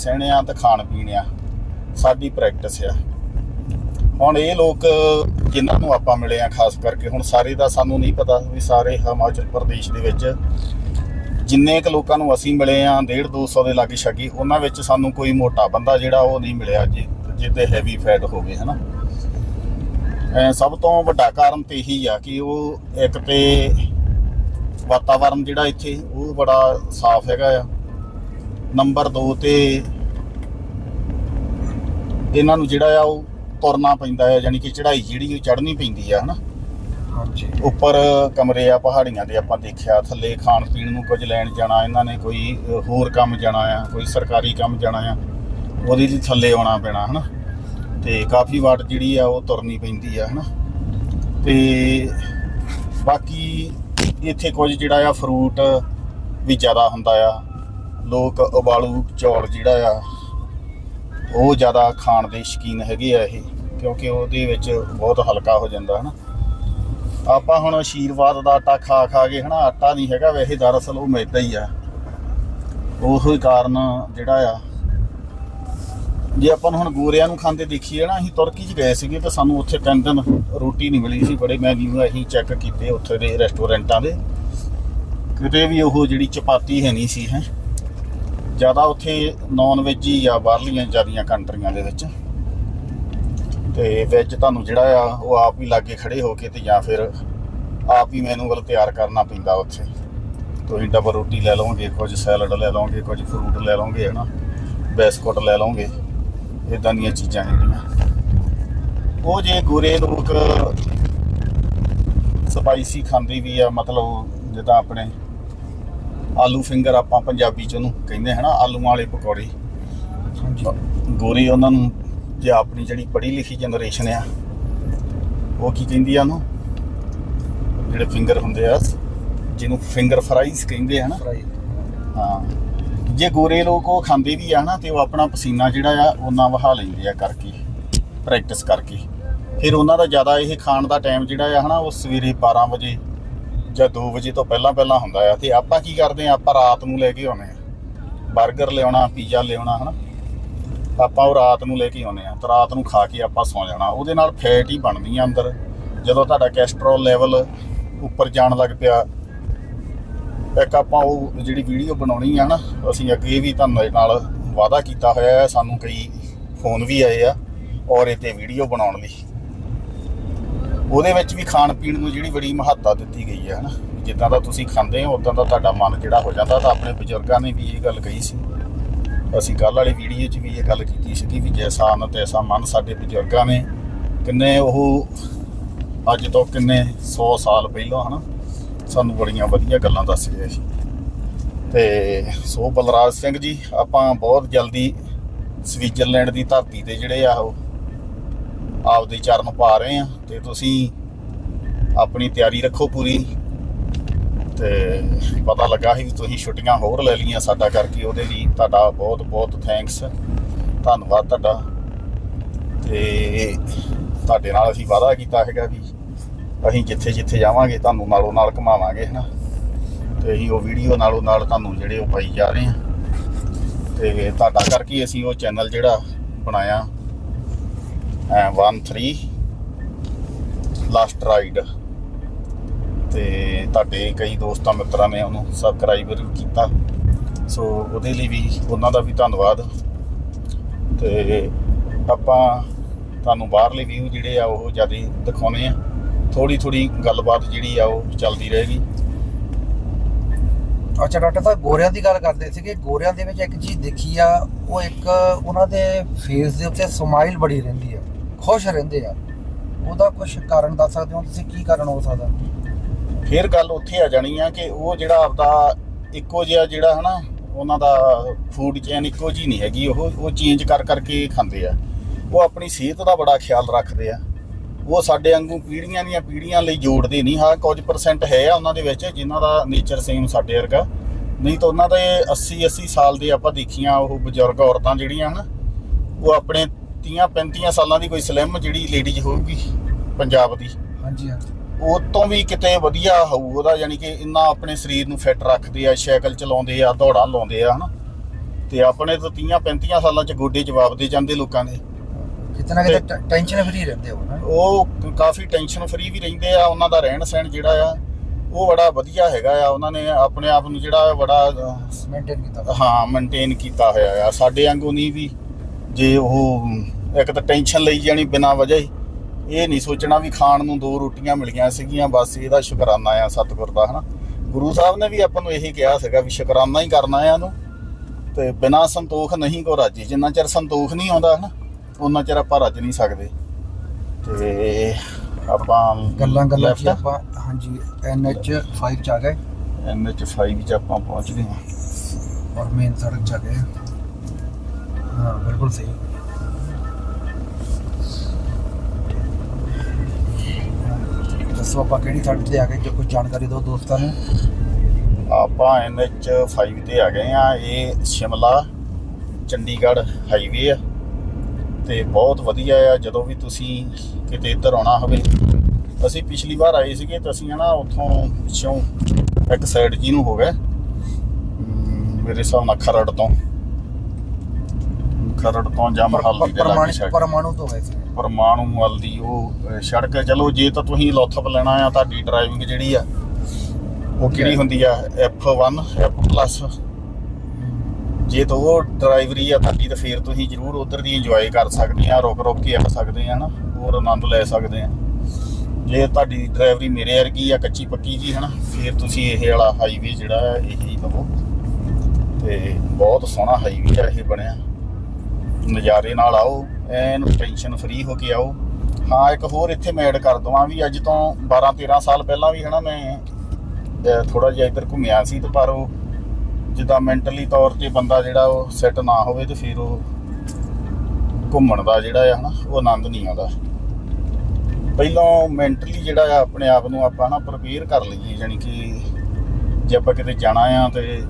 ਸਹਿਣੇ ਆ ਤੇ ਖਾਣ ਪੀਣ ਆ, ਸਾਡੀ ਪ੍ਰੈਕਟਿਸ ਆ। ਹੁਣ ਇਹ ਲੋਕ ਜਿਨ੍ਹਾਂ ਨੂੰ ਆਪਾਂ ਮਿਲੇ ਆ ਖਾਸ ਕਰਕੇ, ਹੁਣ ਸਾਰੇ ਦਾ ਸਾਨੂੰ ਨਹੀਂ ਪਤਾ ਵੀ ਸਾਰੇ ਹਿਮਾਚਲ ਪ੍ਰਦੇਸ਼ ਦੇ ਵਿੱਚ ਜਿੰਨੇ ਕੁ ਲੋਕਾਂ ਨੂੰ ਅਸੀਂ ਮਿਲੇ ਆ 1.5 200 ਦੇ ਲਾਗੇ ਛਾਗੇ, ਉਹਨਾਂ ਵਿੱਚ ਸਾਨੂੰ ਕੋਈ ਮੋਟਾ ਬੰਦਾ ਜਿਹੜਾ ਉਹ ਨਹੀਂ ਮਿਲਿਆ ਜੀ, ਜਿਹਦੇ ਹੈਵੀ ਫੈਟ ਹੋਵੇ, ਹਨਾ। ਐ ਸਭ ਤੋਂ ਵੱਡਾ ਕਾਰਨ ਤੇ ਇਹੀ ਆ ਕਿ ਉਹ ਇੱਕ ਤੇ ਵਾਤਾਵਰਨ ਜਿਹੜਾ ਇੱਥੇ, ਉਹ ਬੜਾ ਸਾਫ਼ ਹੈਗਾ ਆ। ਨੰਬਰ 2 ਤੇ ਇਹਨਾਂ ਨੂੰ ਜਿਹੜਾ ਆ ਉਹ ਤੁਰਨਾ ਪੈਂਦਾ ਹੈ ਯਾਨੀ ਕਿ ਚੜ੍ਹਾਈ ਜਿਹੜੀ ਉਹ ਚੜ੍ਹਨੀ ਪੈਂਦੀ ਆ ਹਨਾ? ਹਾਂਜੀ। ਉੱਪਰ ਕਮਰੇ ਆ ਪਹਾੜੀਆਂ ਦੇ ਆਪਾਂ ਦੇਖਿਆ ਥੱਲੇ ਖਾਣ ਪੀਣ ਨੂੰ ਕੁਝ ਲੈਣ ਜਾਣਾ ਇਹਨਾਂ ਨੇ ਕੋਈ ਹੋਰ ਕੰਮ ਜਾਣਾ ਆ ਕੋਈ ਸਰਕਾਰੀ ਕੰਮ ਜਾਣਾ ਆ ਉਹਦੇ ਲਈ ਥੱਲੇ ਆਉਣਾ ਪੈਣਾ ਹਨਾ? ਤੇ ਕਾਫੀ ਵਾਟ ਜਿਹੜੀ ਆ ਉਹ ਤੁਰਨੀ ਪੈਂਦੀ ਆ ਹਨਾ? ਤੇ ਬਾਕੀ ਇੱਥੇ ਕੁਝ ਜਿਹੜਾ ਆ ਫਰੂਟ ਵੀ ਜ਼ਿਆਦਾ ਹੁੰਦਾ ਆ ਲੋਕ ਉਬਾਲੂ ਚੌਲ ਜਿਹੜਾ ਆ, ਉਹ ਜ਼ਿਆਦਾ ਖਾਣ ਦੇ ਸ਼ੌਕੀਨ ਹੈਗੇ ਆ ਇਹ, ਕਿਉਂਕਿ ਉਹਦੇ ਵਿੱਚ ਬਹੁਤ ਹਲਕਾ ਹੋ ਜਾਂਦਾ, ਹਨਾ। ਆਪਾਂ ਹੁਣ ਆਸ਼ੀਰਵਾਦ ਦਾ ਆਟਾ ਖਾ ਖਾ ਕੇ, ਹਨਾ, ਆਟਾ ਨਹੀਂ ਹੈਗਾ ਵੈਸੇ, ਦਰਅਸਲ ਉਹ ਮੈਦਾ ਹੀ ਆ। ਉਹੋ ਹੀ ਕਾਰਨ ਜਿਹੜਾ ਆ, ਜੇ ਆਪਾਂ ਨੂੰ ਹੁਣ ਗੋਰਿਆਂ ਨੂੰ ਖਾਂਦੇ ਦੇਖੀਏ ਨਾ ਅਸੀਂ ਤੁਰਕੀ 'ਚ ਗਏ ਸੀਗੇ ਤਾਂ ਸਾਨੂੰ ਉੱਥੇ ਤਿੰਨ ਦਿਨ ਰੋਟੀ ਨਹੀਂ ਮਿਲੀ ਸੀ, ਬੜੇ ਮੈਨੂ ਅਸੀਂ ਚੈੱਕ ਕੀਤੇ ਉੱਥੇ ਦੇ ਰੈਸਟੋਰੈਂਟਾਂ ਦੇ। ਕਿਤੇ ਵੀ ਉਹ ਜਿਹੜੀ ਚਪਾਤੀ ਹੈ ਨਹੀਂ ਸੀ, ਹੈ। ਜ਼ਿਆਦਾ ਉੱਥੇ ਨਾਨ ਵੈਜ ਹੀ ਆ, ਬਾਹਰਲੀਆਂ ਜ਼ਿਆਦੀਆਂ ਕੰਟਰੀਆਂ ਦੇ ਵਿੱਚ। ਤੇ ਵੈਜ ਤੁਹਾਨੂੰ ਜਿਹੜਾ ਆ, ਉਹ ਆਪ ਹੀ ਲਾਗੇ ਖੜੇ ਹੋ ਕੇ ਤੇ ਜਾਂ ਫਿਰ ਆਪ ਹੀ ਮੈਨੂਅਲ ਤਿਆਰ ਕਰਨਾ ਪੈਂਦਾ ਉੱਥੇ। ਤੁਸੀਂ ਡਬਲ ਰੋਟੀ ਲੈ ਲਓਗੇ, ਕੁਝ ਸੈਲਡ ਲੈ ਲਓਗੇ, ਕੁਝ ਫਰੂਟ ਲੈ ਲਓਗੇ, ਹਨਾ? ਬਿਸਕੁਟ ਲੈ ਲਓਗੇ ਇਦਾਂ ਦੀਆਂ ਚੀਜ਼ਾਂ ਜਿਹੜੀਆਂ। ਉਹ ਜੇ ਗੋਰੇ ਲੋਕ ਸਪਾਈਸੀ ਖਾਂਦੇ ਵੀ ਆ, ਮਤਲਬ ਜਿੱਦਾਂ ਆਪਣੇ ਆਲੂ ਫਿੰਗਰ ਆਪਾਂ ਪੰਜਾਬੀ ਚ ਉਹਨੂੰ ਕਹਿੰਦੇ ਹਨਾ ਆਲੂਆਂ ਵਾਲੇ ਪਕੌੜੇ। ਗੋਰੇ ਉਹਨਾਂ ਨੂੰ ਜੇ ਆਪਣੀ ਜਿਹੜੀ ਪੜ੍ਹੀ ਲਿਖੀ ਜਨਰੇਸ਼ਨ ਆ ਉਹ ਕੀ ਕਹਿੰਦੀ ਆ ਉਹਨੂੰ? ਜਿਹੜੇ ਫਿੰਗਰ ਹੁੰਦੇ ਆ ਜਿਹਨੂੰ ਫਿੰਗਰ ਫਰਾਈਜ਼ ਕਹਿੰਦੇ ਆ ਨਾ। ਹਾਂ। ਜੇ ਗੋਰੇ ਲੋਕ ਉਹ ਖਾਂਦੇ ਵੀ ਆ ਨਾ ਤੇ ਉਹ ਆਪਣਾ ਪਸੀਨਾ ਜਿਹੜਾ ਆ ਉਹਨਾਂ ਵਹਾ ਲੈਂਦੇ ਆ ਕਰਕੇ ਪ੍ਰੈਕਟਿਸ ਕਰਕੇ। ਫਿਰ ਉਹਨਾਂ ਦਾ ਜ਼ਿਆਦਾ ਇਹ ਖਾਣ ਦਾ ਟਾਈਮ ਜਿਹੜਾ ਆ ਹਨਾ ਉਹ ਸਵੇਰੇ 12 ਵਜੇ ਜਾਂ 2 ਵਜੇ ਤੋਂ ਪਹਿਲਾਂ ਪਹਿਲਾਂ ਹੁੰਦਾ ਆ, ਤੇ ਆਪਾਂ ਕੀ ਕਰਦੇ ਆ? ਆਪਾਂ ਰਾਤ ਨੂੰ ਲੈ ਕੇ ਆਉਨੇ ਆ। 버ਗਰ ਲਿਆਉਣਾ, ਪੀਜ਼ਾ ਲਿਆਉਣਾ, ਹਨਾ? ਆਪਾਂ ਉਹ ਰਾਤ ਨੂੰ ਲੈ ਕੇ ਆਉਨੇ ਆ, ਤੇ ਰਾਤ ਨੂੰ ਖਾ ਕੇ ਆਪਾਂ ਸੌ ਜਾਣਾ। ਉਹਦੇ ਨਾਲ ਫੈਟ ਹੀ ਬਣਦੀ ਆ ਅੰਦਰ। ਜਦੋਂ ਤੁਹਾਡਾ ਕੋਲੇਸਟ੍ਰੋਲ ਲੈਵਲ ਉੱਪਰ ਜਾਣ ਲੱਗ ਪਿਆ, ਇੱਕ ਆਪਾਂ ਉਹ ਜਿਹੜੀ ਵੀਡੀਓ ਬਣਾਉਣੀ ਆ ਨਾ, ਅਸੀਂ ਅੱਗੇ ਵੀ ਤੁਹਾਨੂੰ ਇਹ ਨਾਲ ਵਾਅਦਾ ਕੀਤਾ ਹੋਇਆ ਹੈ ਸਾਨੂੰ ਕਈ ਫੋਨ ਵੀ ਆਏ ਆ, ਔਰ ਇਹ ਤੇ ਵੀਡੀਓ ਬਣਾਉਣ ਲਈ। ਉਹਦੇ ਵਿੱਚ ਵੀ ਖਾਣ ਪੀਣ ਨੂੰ ਜਿਹੜੀ ਬੜੀ ਮਹੱਤਤਾ ਦਿੱਤੀ ਗਈ ਹੈ, ਹਨਾ? ਜਿੱਦਾਂ ਦਾ ਤੁਸੀਂ ਖਾਂਦੇ ਹੋ, ਉਦਾਂ ਦਾ ਤੁਹਾਡਾ ਮਨ ਜਿਹੜਾ ਹੋ ਜਾਂਦਾ, ਤਾਂ ਆਪਣੇ ਬਜ਼ੁਰਗਾਂ ਨੇ ਵੀ ਇਹ ਗੱਲ ਕਹੀ ਸੀ। ਅਸੀਂ ਕੱਲ ਵਾਲੀ ਵੀਡੀਓ 'ਚ ਵੀ ਇਹ ਗੱਲ ਕੀਤੀ ਸੀ ਵੀ ਜੈਸਾ ਅਨ ਤੈਸਾ ਮਨ ਸਾਡੇ ਬਜ਼ੁਰਗਾਂ ਨੇ, ਕਿੰਨੇ ਉਹ ਅੱਜ ਤੋਂ ਕਿੰਨੇ 100 ਸਾਲ ਪਹਿਲਾਂ, ਹਨਾ? ਸਾਨੂੰ ਬੜੀਆਂ ਵਧੀਆ ਗੱਲਾਂ ਦੱਸ ਗਏ ਸੀ। ਤੇ ਸੋ ਬਲਰਾਜ ਸਿੰਘ ਜੀ, ਆਪਾਂ ਬਹੁਤ ਜਲਦੀ ਸਵਿਟਜ਼ਰਲੈਂਡ ਦੀ ਧਰਤੀ ਤੇ ਜਿਹੜੇ ਆ ਉਹ ਆਪਦੇ ਚਰਨ ਪਾ ਰਹੇ ਆ ਤੇ ਤੁਸੀਂ ਆਪਣੀ ਤਿਆਰੀ ਰੱਖੋ ਪੂਰੀ। ਤੇ ਪਤਾ ਲੱਗਾ ਸੀ ਵੀ ਤੁਸੀਂ ਛੁੱਟੀਆਂ ਹੋਰ ਲੈ ਲਈਆਂ ਸਾਡਾ ਕਰਕੇ ਉਹਦੇ ਲਈ ਤੁਹਾਡਾ ਬਹੁਤ ਬਹੁਤ ਥੈਂਕਸ ਧੰਨਵਾਦ ਤੁਹਾਡਾ। ਤੇ ਤੁਹਾਡੇ ਨਾਲ ਅਸੀਂ ਵਾਅਦਾ ਕੀਤਾ ਹੈਗਾ ਵੀ ਅਸੀਂ ਜਿੱਥੇ ਜਿੱਥੇ ਜਾਵਾਂਗੇ ਤੁਹਾਨੂੰ ਨਾਲੋਂ ਨਾਲ ਘੁਮਾਵਾਂਗੇ, ਹਨਾ। ਤੇ ਅਸੀਂ ਉਹ ਵੀਡੀਓ ਨਾਲੋਂ ਨਾਲ ਤੁਹਾਨੂੰ ਜਿਹੜੇ ਉਹ ਪਾਈ ਜਾ ਰਹੇ ਆ ਤੇ ਤੁਹਾਡਾ ਕਰਕੇ ਅਸੀਂ ਉਹ ਚੈਨਲ ਜਿਹੜਾ ਬਣਾਇਆ 13 ਲਾਸਟ ਰਾਈਡ ਤੇ ਤੁਹਾਡੇ ਕਈ ਦੋਸਤਾਂ ਮਿੱਤਰਾਂ ਨੇ ਉਹਨੂੰ ਸਬਸਕ੍ਰਾਈਬ ਕੀਤਾ। ਸੋ ਉਹਦੇ ਲਈ ਵੀ ਉਹਨਾਂ ਦਾ ਵੀ ਧੰਨਵਾਦ। ਤੇ ਆਪਾਂ ਤੁਹਾਨੂੰ ਬਾਹਰਲੇ ਵਿਊ ਜਿਹੜੇ ਆ, ਉਹ ਜ਼ਿਆਦਾ ਦਿਖਾਉਣੇ ਆ। ਥੋੜੀ ਥੋੜੀ ਗੱਲਬਾਤ ਜਿਹੜੀ ਆ, ਉਹ ਚੱਲਦੀ ਰਹੇਗੀ। ਅੱਛਾ, ਡਾਕਟਰ ਸਾਹਿਬ, ਗੋਰਿਆਂ ਦੀ ਗੱਲ ਕਰਦੇ ਸੀਗੇ। ਗੋਰਿਆਂ ਦੇ ਵਿੱਚ ਇੱਕ ਚੀਜ਼ ਦੇਖੀ ਆ, ਉਹ ਇੱਕ ਉਹਨਾਂ ਦੇ ਫੇਸ ਦੇ ਉੱਤੇ ਸਮਾਈਲ ਬੜੀ ਰਹਿੰਦੀ ਆ। ਖੁਸ਼ ਰਹਿੰਦੇ ਆ। ਉਹਦਾ ਕੁਝ ਕਾਰਨ ਦੱਸ ਸਕਦੇ ਹੋ? ਤੁਸੀਂ ਕੀ ਕਾਰਨ ਹੋ ਸਕਦਾ? ਫਿਰ ਗੱਲ ਉੱਥੇ ਆ ਜਾਣੀ ਆ ਕਿ ਉਹ ਜਿਹੜਾ ਆਪਦਾ ਇੱਕੋ ਜਿਹਾ ਜਿਹੜਾ ਹਨਾ, ਉਹਨਾਂ ਦਾ ਫੂਡ ਚੈਨ ਇੱਕੋ ਜੀ ਨਹੀਂ ਹੈਗੀ, ਉਹ ਉਹ ਚੇਂਜ ਕਰ ਕਰਕੇ ਖਾਂਦੇ ਆ। ਉਹ ਆਪਣੀ ਸਿਹਤ ਦਾ ਬੜਾ ਖਿਆਲ ਰੱਖਦੇ ਆ। ਉਹ ਸਾਡੇ ਵਾਂਗੂ ਪੀੜ੍ਹੀਆਂ ਦੀਆਂ ਪੀੜ੍ਹੀਆਂ ਲਈ ਜੋੜਦੇ ਨਹੀਂ। ਹਾਂ, ਕੁਝ ਪਰਸੈਂਟ ਹੈ ਆ ਉਹਨਾਂ ਦੇ ਵਿੱਚ, ਜਿਨ੍ਹਾਂ ਦਾ ਨੇਚਰ ਸੇਮ ਸਾਡੇ ਵਰਗਾ। ਨਹੀਂ ਤਾਂ ਉਹਨਾਂ ਦੇ 80 80 ਸਾਲ ਦੇ ਆਪਾਂ ਦੇਖੀਆਂ ਉਹ ਬਜ਼ੁਰਗ ਔਰਤਾਂ ਜਿਹੜੀਆਂ ਹਨ, ਉਹ ਆਪਣੇ 30 35 ਸਾਲਾਂ ਦੀ ਕੋਈ ਸਲਿਮ ਜਿਹੜੀ ਲੇਡੀਜ਼ ਹੋਊਗੀ ਪੰਜਾਬ ਦੀ। ਹਾਂਜੀ ਹਾਂਜੀ। ਉਹ ਤੋਂ ਵੀ ਕਿਤੇ ਵਧੀਆ ਹੋਊ ਉਹਦਾ ਯਾਨੀ ਕਿ ਇੰਨਾ ਆਪਣੇ ਸਰੀਰ ਨੂੰ ਫਿੱਟ ਰੱਖਦੇ ਆ ਸਾਈਕਲ ਚਲਾਉਂਦੇ ਆ ਦੌੜਾਂ ਲਾਉਂਦੇ ਆ ਹਨਾ। ਤੇ ਆਪਣੇ ਤਾਂ 30 35 ਸਾਲਾਂ ਚ ਗੋਡੇ ਜਵਾਬ ਦੇ ਜਾਂਦੇ ਲੋਕਾਂ ਦੇ। ਕਿਤੇ ਨਾ ਕਿਤੇ ਟੈਨਸ਼ਨ ਫਰੀ ਰਹਿੰਦੇ ਹੋ। ਨਾ ਉਹ ਕਾਫੀ ਟੈਨਸ਼ਨ ਫਰੀ ਵੀ ਰਹਿੰਦੇ ਆ ਉਹਨਾਂ ਦਾ ਰਹਿਣ ਸਹਿਣ ਜਿਹੜਾ ਆ ਉਹ ਬੜਾ ਵਧੀਆ ਹੈਗਾ ਆ। ਉਹਨਾਂ ਨੇ ਆਪਣੇ ਆਪ ਨੂੰ ਜਿਹੜਾ ਬੜਾ ਮੇਨਟੇਨ ਕੀਤਾ। ਹਾਂ ਮੇਨਟੇਨ ਕੀਤਾ ਹੋਇਆ ਆ। ਸਾਡੇ ਵਾਂਗੂ ਨਹੀਂ ਵੀ ਜੇ ਉਹ ਇੱਕ ਤਾਂ ਟੈਨਸ਼ਨ ਲਈ ਜਾਣੀ ਬਿਨਾਂ ਵਜ੍ਹਾ ਹੀ। ਇਹ ਨਹੀਂ ਸੋਚਣਾ ਵੀ ਖਾਣ ਨੂੰ ਦੋ ਰੋਟੀਆਂ ਮਿਲੀਆਂ ਸੀਗੀਆਂ ਬਸ ਇਹਦਾ ਸ਼ੁਕਰਾਨਾ ਆ ਸਤਿਗੁਰ ਦਾ ਹਨਾ। ਗੁਰੂ ਸਾਹਿਬ ਨੇ ਵੀ ਆਪਾਂ ਨੂੰ ਇਹੀ ਕਿਹਾ ਸੀਗਾ ਵੀ ਸ਼ੁਕਰਾਨਾ ਹੀ ਕਰਨਾ ਆ ਇਹਨੂੰ। ਤੇ ਬਿਨਾਂ ਸੰਤੋਖ ਨਹੀਂ ਕੋ ਰਾਜੀ ਜਿੰਨਾ ਚਿਰ ਸੰਤੋਖ ਨਹੀਂ ਆਉਂਦਾ ਹਨਾ ਉਹਨਾਂ ਚਿਰ ਆਪਾਂ ਰੱਜ ਨਹੀਂ ਸਕਦੇ। ਤੇ ਆਪਾਂ ਗੱਲਾਂ ਗੱਲਾਂ ਚ ਆਪਾਂ ਹਾਂਜੀ ਐਨਐਚ 5 ਚ ਆ ਗਏ। NH 5 ਚ ਆਪਾਂ ਪਹੁੰਚ ਗਏ ਹਾਂ ਔਰ ਮੇਨ ਸੜਕ ਚ ਆ ਗਏ। ਹਾਂ, ਬਿਲਕੁਲ ਸਹੀ। ਦੱਸੋ ਆਪਾਂ ਕਿਹੜੀ ਸੜਕ ਤੇ ਆ ਗਏ, ਜੋ ਕੁਝ ਜਾਣਕਾਰੀ ਦਿਓ ਦੋਸਤਾਂ ਨੂੰ। ਆਪਾਂ NH 5 ਤੇ ਆ ਗਏ ਆ ਇਹ ਸ਼ਿਮਲਾ, ਚੰਡੀਗੜ੍ਹ ਹਾਈਵੇ ਆ। ਤੇ ਬਹੁਤ ਵਧੀਆ ਆ, ਜਦੋਂ ਵੀ ਤੁਸੀਂ ਕਿਤੇ ਇੱਧਰ ਆਉਣਾ ਹੋਵੇ। ਅਸੀਂ ਪਿਛਲੀ ਵਾਰ ਆਏ ਸੀਗੇ ਤਾਂ ਅਸੀਂ ਹਨਾ ਉੱਥੋਂ ਪਿੱਛੋਂ ਇੱਕ ਸਾਈਡ ਜੀ ਨੂੰ ਹੋ ਗਏ ਮੇਰੇ ਹਿਸਾਬ ਨਾਲ ਖਰੜ ਤੋਂ। ਖਰੜ ਤੋਂ ਜਾਂ ਮਹਾਲੀ ਦੇ ਲਾਗੇ ਪਰਮਾਣੂ ਤੋਂ ਵੈਸੇ ਪਰਮਾਣੂ ਵੱਲ ਦੀ ਉਹ ਸੜਕ ਹੈ। ਚਲੋ ਜੇ ਤਾਂ ਤੁਸੀਂ ਲੋਥਪ ਲੈਣਾ ਆ ਤੁਹਾਡੀ ਡਰਾਈਵਿੰਗ ਜਿਹੜੀ ਆ ਉਹ ਕਿਹੜੀ ਹੁੰਦੀ ਆ? F1 F+ ਜੇ ਤਾਂ ਉਹ ਡਰਾਈਵਰੀ ਆ ਤੁਹਾਡੀ ਤਾਂ ਫਿਰ ਤੁਸੀਂ ਜ਼ਰੂਰ ਉਧਰ ਦੀ ਇੰਜੋਏ ਕਰ ਸਕਦੇ ਆ ਰੁਕ ਰੁਕ ਕੇ ਆ ਸਕਦੇ ਆ ਨਾ ਹੋਰ ਆਨੰਦ ਲੈ ਸਕਦੇ ਆ। ਜੇ ਤੁਹਾਡੀ ਡਰਾਈਵਰੀ ਮੇਰੇ ਵਰਗੀ ਆ ਕੱਚੀ ਪੱਕੀ ਜੀ ਹਨਾ? ਫਿਰ ਤੁਸੀਂ ਇਹ ਵਾਲਾ ਹਾਈਵੇ ਜਿਹੜਾ ਹੈ ਇਹੀ ਲਵੋ। ਤੇ ਬਹੁਤ ਸੋਹਣਾ ਹਾਈਵੇ ਆ ਇਹ ਬਣਿਆ। ਨਜ਼ਾਰੇ ਨਾਲ ਆਓ, ਐਨ ਟੈਨਸ਼ਨ ਫਰੀ ਹੋ ਕੇ ਆਓ। ਹਾਂ, ਇੱਕ ਹੋਰ ਇੱਥੇ ਮੈਂ ਐਡ ਕਰ ਦਵਾਂ ਵੀ ਅੱਜ ਤੋਂ 12 13 ਸਾਲ ਪਹਿਲਾਂ ਵੀ ਹਨਾ ਮੈਂ ਥੋੜਾ ਜਿਹਾ ਇੱਧਰ ਘੁੰਮਿਆ ਸੀ ਤੇ ਪਰ ਉਹ ਜਿੱਦਾਂ ਮੈਂਟਲੀ ਤੌਰ ਤੇ ਬੰਦਾ ਜਿਹੜਾ ਉਹ ਸੈੱਟ ਨਾ ਹੋਵੇ ਤੇ ਫਿਰ ਉਹ ਘੁੰਮਣ ਦਾ ਜਿਹੜਾ ਆ ਹਨਾ, ਉਹ ਆਨੰਦ ਨਹੀਂ ਆਉਂਦਾ। ਪਹਿਲਾਂ ਮੈਂਟਲੀ ਜਿਹੜਾ ਆ, ਆਪਣੇ ਆਪ ਨੂੰ ਆਪਾਂ ਨਾ ਪ੍ਰਪੇਅਰ ਕਰ ਲਈਏ ਯਾਨੀ ਕਿ ਜੇ ਆਪਾਂ ਕਿਤੇ ਜਾਣਾ ਆ ਤੇ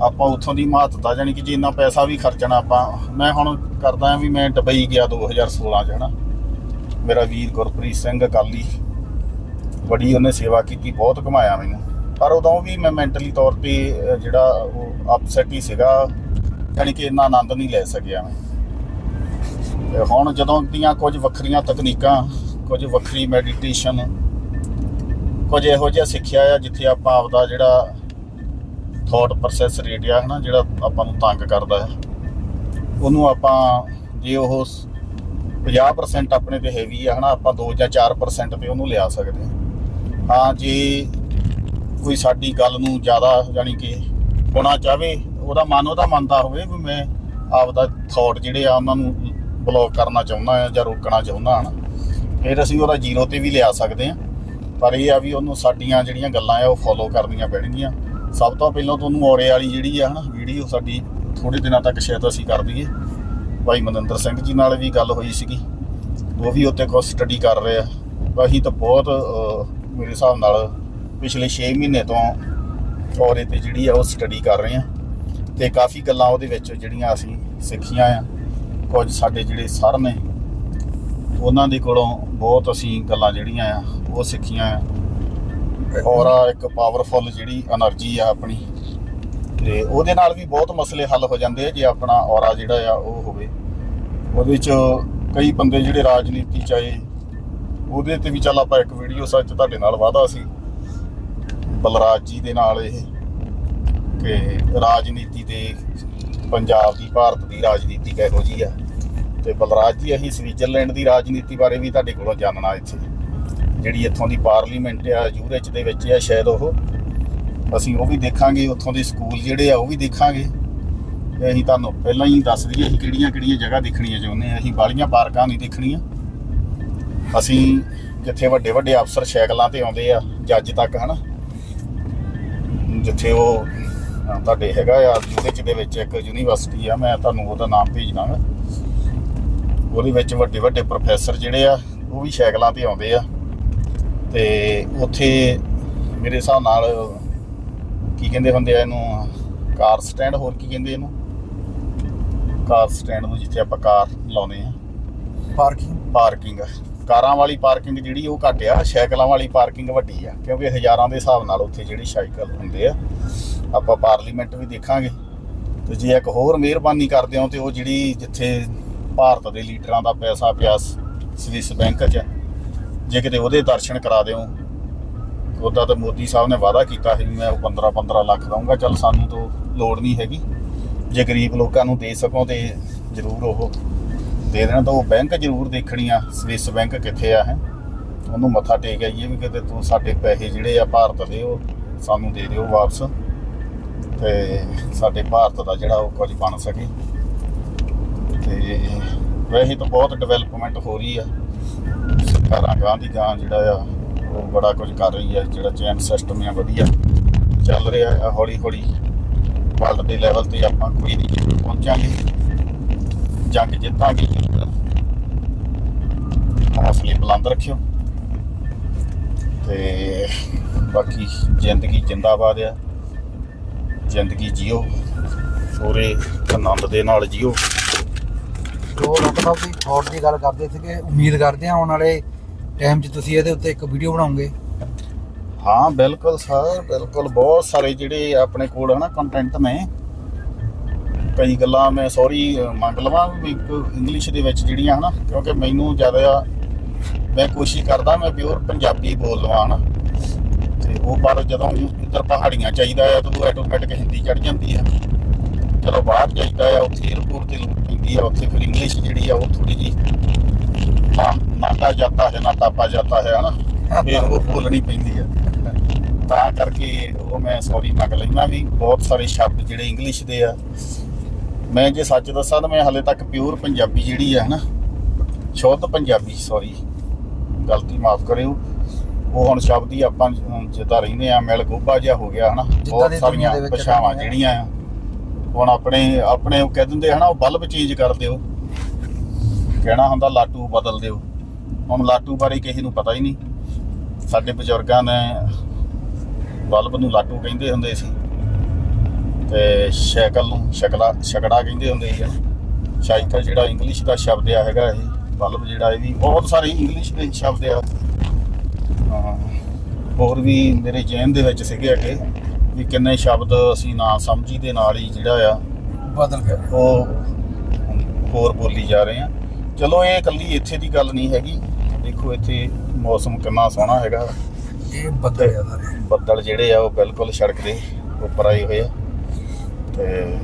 ਆਪਾਂ ਉੱਥੋਂ ਦੀ ਮਹੱਤਤਾ ਜਾਨੀ ਕਿ ਜੇ ਇੰਨਾ ਪੈਸਾ ਵੀ ਖਰਚਣਾ ਆਪਾਂ, ਮੈਂ ਹੁਣ ਕਰਦਾ ਆ ਵੀ ਮੈਂ ਦੁਬਈ ਗਿਆ 2016 ਚ, ਹਨਾ। ਮੇਰਾ ਵੀਰ ਗੁਰਪ੍ਰੀਤ ਸਿੰਘ ਅਕਾਲੀ, ਬੜੀ ਉਹਨੇ ਸੇਵਾ ਕੀਤੀ, ਬਹੁਤ ਕਮਾਇਆ ਮੈਨੂੰ। ਪਰ ਉਦੋਂ ਵੀ ਮੈਂ ਮੈਂਟਲੀ ਤੌਰ ਤੇ ਜਿਹੜਾ ਉਹ ਅਪਸੈਟ ਹੀ ਸੀਗਾ ਯਾਨੀ ਕਿ ਇੰਨਾ ਆਨੰਦ ਨਹੀਂ ਲੈ ਸਕਿਆ ਮੈਂ। ਤੇ ਹੁਣ ਜਦੋਂ ਦੀਆਂ ਕੁਝ ਵੱਖਰੀਆਂ ਤਕਨੀਕਾਂ, ਕੁਝ ਵੱਖਰੀ ਮੈਡੀਟੇਸ਼ਨ ਕੁਝ ਇਹੋ ਜਿਹਾ ਸਿੱਖਿਆ ਆ ਜਿੱਥੇ ਆਪਾਂ ਆਪਦਾ ਜਿਹੜਾ ਥਾਟ ਪ੍ਰੋਸੈਸ ਰੇਟ ਆ, ਹਨਾ, ਜਿਹੜਾ ਆਪਾਂ ਨੂੰ ਤੰਗ ਕਰਦਾ ਹੈ। ਉਹਨੂੰ ਆਪਾਂ ਜੇ ਉਹ 50% ਆਪਣੇ ਤੇ ਹੈਵੀ ਆ, ਹਨਾ, ਆਪਾਂ 2 ਜਾਂ 4% ਤੇ ਉਹਨੂੰ ਲਿਆ ਸਕਦੇ ਹਾਂ। ਹਾਂ, ਜੇ ਕੋਈ ਸਾਡੀ ਗੱਲ ਨੂੰ ਜ਼ਿਆਦਾ ਜਾਨੀ ਕਿ ਹੋਣਾ ਚਾਹਵੇ ਉਹਦਾ ਮਨ ਉਹਦਾ ਮੰਨਦਾ ਹੋਵੇ ਵੀ ਮੈਂ ਆਪਦਾ ਥਾਟ ਜਿਹੜੇ ਆ ਉਹਨਾਂ ਨੂੰ ਬਲੌਕ ਕਰਨਾ ਚਾਹੁੰਦਾ ਆ ਜਾਂ ਰੋਕਣਾ ਚਾਹੁੰਦਾ ਹਾਂ ਫਿਰ ਅਸੀਂ ਉਹਦਾ ਜ਼ੀਰੋ ਤੇ ਵੀ ਲਿਆ ਸਕਦੇ ਹਾਂ। ਪਰ ਇਹ ਆ ਵੀ ਉਹਨੂੰ ਸਾਡੀਆਂ ਜਿਹੜੀਆਂ ਗੱਲਾਂ ਆ, ਉਹ ਫੋਲੋ ਕਰਨੀਆਂ ਪੈਣਗੀਆਂ। ਸਭ ਤੋਂ ਪਹਿਲਾਂ ਤੁਹਾਨੂੰ ਔਰੇ ਵਾਲੀ ਜਿਹੜੀ ਆ ਹਨਾ ਵੀਡੀਓ ਸਾਡੀ ਥੋੜੇ ਦਿਨਾਂ ਤੱਕ ਸ਼ਾਇਦ ਅਸੀਂ ਕਰ ਦਈਏ। ਭਾਈ ਮਨਿੰਦਰ ਸਿੰਘ ਜੀ ਨਾਲ ਵੀ ਗੱਲ ਹੋਈ ਸੀਗੀ। ਉਹ ਵੀ ਉੱਤੇ ਕੁਝ ਸਟੱਡੀ ਕਰ ਰਹੇ ਆ। ਅਸੀਂ ਤਾਂ ਬਹੁਤ ਮੇਰੇ ਹਿਸਾਬ ਨਾਲ ਪਿਛਲੇ 6 ਮਹੀਨੇ ਤੋਂ ਔਰੇ ਤੇ ਜਿਹੜੀ ਆ ਉਹ ਸਟੱਡੀ ਕਰ ਰਹੇ ਆ। ਤੇ ਕਾਫੀ ਗੱਲਾਂ ਉਹਦੇ ਵਿੱਚ ਜਿਹੜੀਆਂ ਅਸੀਂ ਸਿੱਖੀਆਂ ਆ। ਕੁਝ ਸਾਡੇ ਜਿਹੜੇ ਸਰ ਨੇ, ਉਹਨਾਂ ਦੇ ਕੋਲੋਂ ਬਹੁਤ ਅਸੀਂ ਗੱਲਾਂ ਜਿਹੜੀਆਂ ਆ ਉਹ ਸਿੱਖੀਆਂ ਆ। ਔਰਾ ਇੱਕ ਪਾਵਰਫੁਲ ਜਿਹੜੀ એનર્ਜੀ ਆ ਆਪਣੀ, ਤੇ ਉਹਦੇ ਨਾਲ ਵੀ ਬਹੁਤ ਮਸਲੇ ਹੱਲ ਹੋ ਜਾਂਦੇ ਆ ਜੇ ਆਪਣਾ ਔਰਾ ਜਿਹੜਾ ਆ ਉਹ ਹੋਵੇ। ਉਹਦੇ ਵਿੱਚ ਕਈ ਬੰਦੇ ਜਿਹੜੇ ਰਾਜਨੀਤੀ ਚ ਆਏ, ਉਹਦੇ ਤੇ ਵੀ ਚੱਲ ਆਪਾਂ ਇੱਕ ਵੀਡੀਓ ਸੱਚ ਤੁਹਾਡੇ ਨਾਲ ਵਾਦਾ ਸੀ, ਬਲਰਾਜ ਜੀ ਦੇ ਨਾਲ ਇਹ, ਕਿ ਰਾਜਨੀਤੀ ਦੇ ਪੰਜਾਬ ਦੀ, ਭਾਰਤ ਦੀ ਰਾਜਨੀਤੀ ਕਿਹੋ ਜੀ ਆ। ਤੇ ਬਲਰਾਜ ਜੀ, ਅਸੀਂ ਸਵਿਟਜ਼ਰਲੈਂਡ ਦੀ ਰਾਜਨੀਤੀ ਬਾਰੇ ਵੀ ਤੁਹਾਡੇ ਕੋਲੋਂ ਜਾਣਨਾ ਇੱਥੇ। ਜਿਹੜੀ ਇੱਥੋਂ ਦੀ ਪਾਰਲੀਮੈਂਟ ਆ, ਯੂਰੇਚ ਦੇ ਵਿੱਚ ਆ ਸ਼ਾਇਦ ਉਹ। ਅਸੀਂ ਉਹ ਵੀ ਦੇਖਾਂਗੇ, ਉੱਥੋਂ ਦੇ ਸਕੂਲ ਜਿਹੜੇ ਆ, ਉਹ ਵੀ ਦੇਖਾਂਗੇ। ਤੇ ਅਸੀਂ ਤੁਹਾਨੂੰ ਪਹਿਲਾਂ ਹੀ ਦੱਸ ਦਈਏ ਅਸੀਂ ਕਿਹੜੀਆਂ ਕਿਹੜੀਆਂ ਜਗ੍ਹਾ ਦੇਖਣੀਆਂ ਚਾਹੁੰਦੇ ਆ। ਅਸੀਂ ਬਾਲੀਆਂ ਪਾਰਕਾਂ ਨਹੀਂ ਦੇਖਣੀਆਂ। ਅਸੀਂ ਜਿੱਥੇ ਵੱਡੇ ਵੱਡੇ ਅਫਸਰ ਸਾਈਕਲਾਂ ਤੇ ਆਉਂਦੇ ਆ, ਜੱਜ ਤੱਕ, ਹਨਾ? ਜਿੱਥੇ ਉਹ ਤੁਹਾਡੇ ਹੈਗਾ ਆ, ਯੂਰੇਚ ਦੇ ਵਿੱਚ ਇੱਕ ਯੂਨੀਵਰਸਿਟੀ ਆ, ਮੈਂ ਤੁਹਾਨੂੰ ਉਹਦਾ ਨਾਮ ਭੇਜ ਦਾਂਗਾ ਉਹਦੇ ਵਿੱਚ ਵੱਡੇ ਵੱਡੇ ਪ੍ਰੋਫੈਸਰ ਜਿਹੜੇ ਆ, ਉਹ ਵੀ ਸਾਈਕਲਾਂ ਤੇ ਆਉਂਦੇ ਆ। ਤੇ ਉੱਥੇ ਮੇਰੇ ਹਿਸਾਬ ਨਾਲ ਕੀ ਕਹਿੰਦੇ ਹੁੰਦੇ ਆ ਇਹਨੂੰ ਕਾਰ ਸਟੈਂਡ ਹੋਰ ਕੀ ਕਹਿੰਦੇ ਇਹਨੂੰ? ਕਾਰ ਸਟੈਂਡ ਨੂੰ ਜਿੱਥੇ ਆਪਾਂ ਕਾਰ ਲਾਉਂਦੇ ਆ। ਪਾਰਕਿੰਗ ਪਾਰਕਿੰਗ ਕਾਰਾਂ ਵਾਲੀ ਪਾਰਕਿੰਗ ਜਿਹੜੀ ਉਹ ਘੱਟ ਆ ਸਾਈਕਲਾਂ ਵਾਲੀ ਪਾਰਕਿੰਗ ਵੱਡੀ ਆ ਕਿਉਂਕਿ ਹਜ਼ਾਰਾਂ ਦੇ ਹਿਸਾਬ ਨਾਲ ਉੱਥੇ ਜਿਹੜੇ ਸਾਈਕਲ ਹੁੰਦੇ ਆ ਆਪਾਂ ਪਾਰਲੀਮੈਂਟ ਵੀ ਦੇਖਾਂਗੇ। ਤੇ ਜੇ ਇੱਕ ਹੋਰ ਮਿਹਰਬਾਨੀ ਕਰਦੇ ਹੋ ਤੇ ਉਹ ਜਿਹੜੀ ਜਿੱਥੇ ਭਾਰਤ ਦੇ ਲੀਡਰਾਂ ਦਾ ਪੈਸਾ ਪਿਆ ਸਵਿਸ ਬੈਂਕ 'ਚ ਜੇ ਕਿਤੇ ਉਹਦੇ ਦਰਸ਼ਨ ਕਰਾ ਦਿਓ। ਉਹਦਾ ਤਾਂ ਮੋਦੀ ਸਾਹਿਬ ਨੇ ਵਾਅਦਾ ਕੀਤਾ ਸੀ ਵੀ ਮੈਂ ਉਹ 15 15 ਲੱਖ ਦਊਂਗਾ। ਚੱਲ ਸਾਨੂੰ ਤਾਂ ਲੋੜ ਨਹੀਂ ਹੈਗੀ। ਜੇ ਗਰੀਬ ਲੋਕਾਂ ਨੂੰ ਦੇ ਸਕੋ ਤੇ ਜ਼ਰੂਰ ਉਹ ਦੇ ਦੇਣਾ। ਤਾਂ ਉਹ ਬੈਂਕ ਜ਼ਰੂਰ ਦੇਖਣੀ ਆ ਸਵਿਸ ਬੈਂਕ ਕਿੱਥੇ ਆ, ਹੈ? ਉਹਨੂੰ ਮੱਥਾ ਟੇਕ ਆਈਏ ਵੀ ਕਿਤੇ ਤੂੰ ਸਾਡੇ ਪੈਸੇ ਜਿਹੜੇ ਆ ਭਾਰਤ ਦੇ, ਉਹ ਸਾਨੂੰ ਦੇ ਦਿਓ ਵਾਪਸ। ਤੇ ਸਾਡੇ ਭਾਰਤ ਦਾ ਜਿਹੜਾ ਉਹ ਕੁਝ ਬਣ ਸਕੇ। ਤੇ ਵੈਸੇ ਤਾਂ ਬਹੁਤ ਡਿਵੈਲਪਮੈਂਟ ਹੋ ਰਹੀ ਆ। ਸਰਕਾਰਾਂ ਗਾਂ ਦੀ ਗਾਂ ਜਿਹੜਾ ਆ, ਉਹ ਬੜਾ ਕੁਝ ਕਰ ਰਹੀ ਹੈ ਜਿਹੜਾ ਚੈਨ ਸਿਸਟਮ ਆ, ਵਧੀਆ ਚੱਲ ਰਿਹਾ ਆ ਹੌਲੀ ਹੌਲੀ ਵਰਲਡ ਦੇ ਲੈਵਲ ਤੇ ਆਪਾਂ ਕੋਈ ਨਹੀਂ ਪਹੁੰਚਾਂਗੇ। ਜੰਗ ਜਿੱਤਾਂਗੇ। ਹੌਸਲੇ ਬੁਲੰਦ ਰੱਖਿਓ। ਤੇ ਬਾਕੀ ਜ਼ਿੰਦਗੀ ਜਿੰਦਾਬਾਦ ਆ। ਜ਼ਿੰਦਗੀ ਜੀਓ। ਪੂਰੇ ਆਨੰਦ ਦੇ ਨਾਲ ਜੀਓ। ਜੋ ਡਾਕਟਰ ਦੀ ਥੌਟ ਦੀ ਗੱਲ ਕਰਦੇ ਸੀਗੇ, ਉਮੀਦ ਕਰਦੇ ਹਾਂ ਆਉਣ ਵਾਲੇ ਟਾਈਮ 'ਚ ਤੁਸੀਂ ਇਹਦੇ ਉੱਤੇ ਇੱਕ ਵੀਡੀਓ ਬਣਾਓਗੇ ਹਾਂ, ਬਿਲਕੁਲ ਸਰ, ਬਿਲਕੁਲ। ਬਹੁਤ ਸਾਰੇ ਜਿਹੜੇ ਆਪਣੇ ਕੋਲ ਹਨਾ ਕੰਟੈਂਟ ਨੇ। ਕਈ ਗੱਲਾਂ ਮੈਂ ਸੌਰੀ ਮੰਗ ਲਵਾਂ ਵੀ ਇੰਗਲਿਸ਼ ਦੇ ਵਿੱਚ ਜਿਹੜੀਆਂ ਹਨਾ, ਕਿਉਂਕਿ ਮੈਨੂੰ ਜ਼ਿਆਦਾ ਮੈਂ ਕੋਸ਼ਿਸ਼ ਕਰਦਾ ਮੈਂ ਪਿਓਰ ਪੰਜਾਬੀ ਬੋਲ ਲਵਾਂ ਹਨਾ। ਤੇ ਉਹ ਪਰ ਜਦੋਂ ਇੱਧਰ ਪਹਾੜੀਆਂ ਚਾਹੀਦਾ ਆ ਤਾਂ ਉਹ ਆਟੋਮੈਟਿਕ ਹਿੰਦੀ ਚੜ ਜਾਂਦੀ ਆ। ਚਲੋ ਬਾਹਰ ਜਾਈਦਾ ਆ, ਉੱਥੇ 에어ਪੋਰਟ ਤੇ ਲੋੜ ਪੈਂਦੀ ਆ, ਉੱਥੇ ਫਿਰ ਇੰਗਲਿਸ਼ ਜਿਹੜੀ ਆ ਉਹ ਥੋੜੀ ਜੀ ਨਾ ਨਾਟਾ ਜਾਂਦਾ ਹੈ ਨਾ ਟਾਪਾ ਜਾਂਦਾ ਹੈ ਹਨਾ? ਫਿਰ ਉਹ ਬੋਲਣੀ ਪੈਂਦੀ ਆ। ਤਾਂ ਕਰਕੇ ਉਹ ਮੈਂ ਸੌਰੀ ਮੰਗ ਲੈਣਾ ਵੀ ਬਹੁਤ ਸਾਰੇ ਸ਼ਬਦ ਜਿਹੜੇ ਇੰਗਲਿਸ਼ ਦੇ ਆ। ਮੈਂ ਜੇ ਸੱਚ ਦੱਸਾਂ ਤਾਂ ਮੈਂ ਹਲੇ ਤੱਕ ਪਿਓਰ ਪੰਜਾਬੀ ਜਿਹੜੀ ਆ ਹਨਾ? ਸ਼ੁੱਧ ਪੰਜਾਬੀ ਸੌਰੀ ਗਲਤੀ ਮਾਫ ਕਰਿਓ। ਉਹ ਹੁਣ ਸ਼ਬਦ ਹੀ ਆਪਾਂ ਜਿੱਦਾਂ ਰਹਿੰਦੇ ਆ ਮਿਲ ਗੋਭਾ ਜਿਹਾ ਹੋ ਗਿਆ ਹਨਾ? ਬਹੁਤ ਸਾਰੀਆਂ ਭਾਸ਼ਾਵਾਂ। ਜਿਹੜੀਆਂ ਆ। ਹੁਣ ਆਪਣੇ ਆਪਣੇ ਉਹ ਕਹਿ ਦਿੰਦੇ ਹਨਾ? ਉਹ ਬਲਬ ਚੇਂਜ ਕਰ ਦਿਓ। ਕਹਿਣਾ ਹੁੰਦਾ ਲਾਟੂ ਬਦਲ ਦਿਓ। ਹੁਣ ਲਾਟੂ ਬਾਰੇ ਕਿਸੇ ਨੂੰ ਪਤਾ ਹੀ ਨਹੀਂ। ਸਾਡੇ ਬਜ਼ੁਰਗਾਂ ਨੇ ਬਲਬ ਨੂੰ ਲਾਟੂ ਕਹਿੰਦੇ ਹੁੰਦੇ ਸੀ। ਤੇ ਸਾਈਕਲ ਨੂੰ ਸ਼ਕਲਾ ਛਕੜਾ ਕਹਿੰਦੇ ਹੁੰਦੇ ਸੀ। ਸਾਈਕਲ ਜਿਹੜਾ ਇੰਗਲਿਸ਼ ਦਾ ਸ਼ਬਦ ਆ ਹੈਗਾ ਇਹ ਬਲਬ ਜਿਹੜਾ ਇਹ ਵੀ ਬਹੁਤ ਸਾਰੇ ਇੰਗਲਿਸ਼ ਦੇ ਸ਼ਬਦ ਆ। ਹੋਰ ਵੀ ਮੇਰੇ ਜੇਨ ਦੇ ਵਿੱਚ ਸੀਗੇ ਅੱਗੇ ਵੀ ਕਿੰਨੇ ਸ਼ਬਦ ਅਸੀਂ ਨਾ ਸਮਝੀ ਦੇ ਨਾਲ ਹੀ ਜਿਹੜਾ ਆ ਬਦਲ ਗਿਆ ਉਹ ਹੋਰ ਬੋਲੀ ਜਾ ਰਹੇ ਆ। ਚਲੋ ਇਹ ਇਕੱਲੀ ਇੱਥੇ ਦੀ ਗੱਲ ਨਹੀਂ ਹੈਗੀ ਦੇਖੋ ਇੱਥੇ ਮੌਸਮ ਕਿੰਨਾ ਸੋਹਣਾ ਹੈਗਾ। ਇਹ ਬਦਲ ਗਿਆ ਸਾਰੇ। ਬੱਦਲ ਜਿਹੜੇ ਆ ਉਹ ਬਿਲਕੁਲ ਸੜਕ ਦੇ ਉੱਪਰ ਆਏ ਹੋਏ ਆ। ਤੇ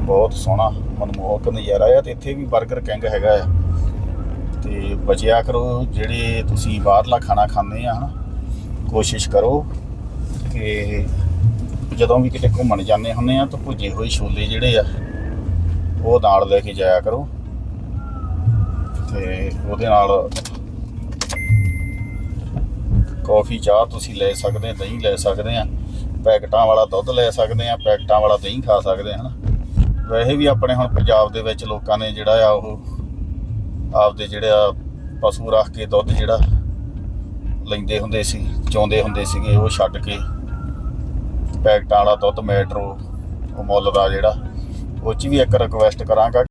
ਬਹੁਤ ਸੋਹਣਾ ਮਨਮੋਹਕ ਨਜ਼ਾਰਾ ਆ ਤੇ ਇੱਥੇ ਵੀ 버ਗਰ ਕਿੰਗ ਹੈਗਾ ਆ। ਤੇ ਬਚਿਆ ਕਰੋ ਜਿਹੜੇ ਤੁਸੀਂ ਬਾਹਰਲਾ ਖਾਣਾ ਖਾਂਦੇ ਆ ਹਨਾ ਕੋਸ਼ਿਸ਼ ਕਰੋ ਕਿ ਜਦੋਂ ਵੀ ਕਿਤੇ ਘੁੰਮਣ ਜਾਂਦੇ ਹੁੰਦੇ ਆ ਤਾਂ ਭੁੱਜੇ ਹੋਏ ਛੋਲੇ ਜਿਹੜੇ ਆ ਉਹ ਨਾਲ ਲੈ ਕੇ ਜਾਇਆ ਕਰੋ। ਤੇ ਉਹਦੇ ਨਾਲ ਕਾਫੀ, ਚਾਹ ਤੁਸੀਂ ਲੈ ਸਕਦੇ ਦਹੀਂ ਲੈ ਸਕਦੇ ਆ, ਪੈਕਟਾਂ ਵਾਲਾ ਦੁੱਧ ਲੈ ਸਕਦੇ ਆ, ਪੈਕਟਾਂ ਵਾਲਾ ਦਹੀਂ ਖਾ ਸਕਦੇ ਆ, ਹਨਾ? ਵੈਸੇ ਵੀ ਆਪਣੇ ਹੁਣ ਪੰਜਾਬ ਦੇ ਵਿੱਚ ਲੋਕਾਂ ਨੇ ਜਿਹੜਾ ਆ ਉਹ ਆਪਦੇ ਜਿਹੜੇ ਆ ਪਸ਼ੂ ਰੱਖ ਕੇ ਦੁੱਧ ਜਿਹੜਾ ਲੈਂਦੇ ਹੁੰਦੇ ਸੀ, ਚੋਂਦੇ ਹੁੰਦੇ ਸੀਗੇ, ਉਹ ਛੱਡ ਕੇ ਪੈਕਟਾਂ ਵਾਲਾ ਦੁੱਧ, ਮੈਟਰੋ, ਉਹ ਮੁੱਲ ਦਾ ਜਿਹੜਾ, ਉਹ 'ਚ ਵੀ ਇੱਕ ਰਿਕੁਐਸਟ ਕਰਾਂਗਾ।